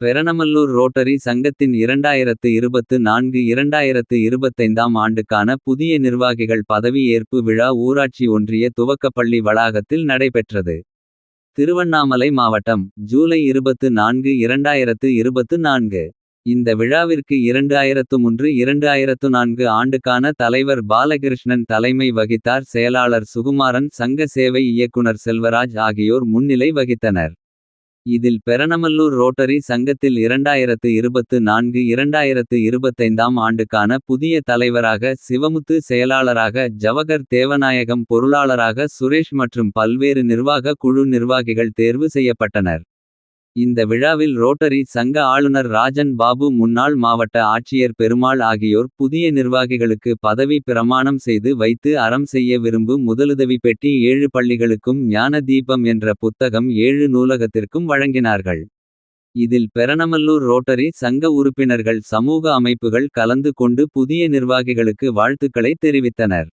Peranamallur rotary சங்கத்தின் இரண்டாயிரத்து இருபத்து நான்கு இரண்டாயிரத்து இருபத்தைந்தாம் ஆண்டுக்கான புதிய நிர்வாகிகள் பதவி ஏற்பு விழா ஊராட்சி ஒன்றிய துவக்கப்பள்ளி வளாகத்தில் நடைபெற்றது. திருவண்ணாமலை மாவட்டம் ஜூலை இருபத்து நான்கு இரண்டாயிரத்து இருபத்து நான்கு. இந்த விழாவிற்கு இரண்டு ஆயிரத்து இரண்டாயிரத்து இரண்டு ஆயிரத்து நான்கு ஆண்டுக்கான தலைவர் பாலகிருஷ்ணன் தலைமை வகித்தார் செயலாளர் சுகுமாரன் சங்க சேவை இயக்குனர் செல்வராஜ் ஆகியோர் முன்னிலை வகித்தனர். இதில் பெரணமல்லூர் ரோட்டரி சங்கத்தில் இரண்டாயிரத்து இருபத்து நான்கு இரண்டாயிரத்து இருபத்தைந்தாம் ஆண்டுக்கான புதிய தலைவராக சிவமுத்து செயலாளராக ஜவகர் தேவநாயகம் பொருளாளராக சுரேஷ் மற்றும் பல்வேறு நிர்வாக குழு நிர்வாகிகள் தேர்வு செய்யப்பட்டனர். இந்த விழாவில் ரோட்டரி சங்க ஆளுநர் ராஜன் பாபு முன்னாள் மாவட்ட ஆட்சியர் பெருமாள் ஆகியோர் புதிய நிர்வாகிகளுக்கு பதவி பிரமாணம் செய்து வைத்து அறம் செய்ய விரும்பு முதலுதவி பெட்டி ஏழு பள்ளிகளுக்கும் ஞான தீபம் என்ற புத்தகம் ஏழு நூலகத்திற்கும் வழங்கினார்கள். இதில் பெரணமல்லூர் ரோட்டரி சங்க உறுப்பினர்கள் சமூக அமைப்புகள் கலந்து கொண்டு புதிய நிர்வாகிகளுக்கு வாழ்த்துக்களை தெரிவித்தனர்.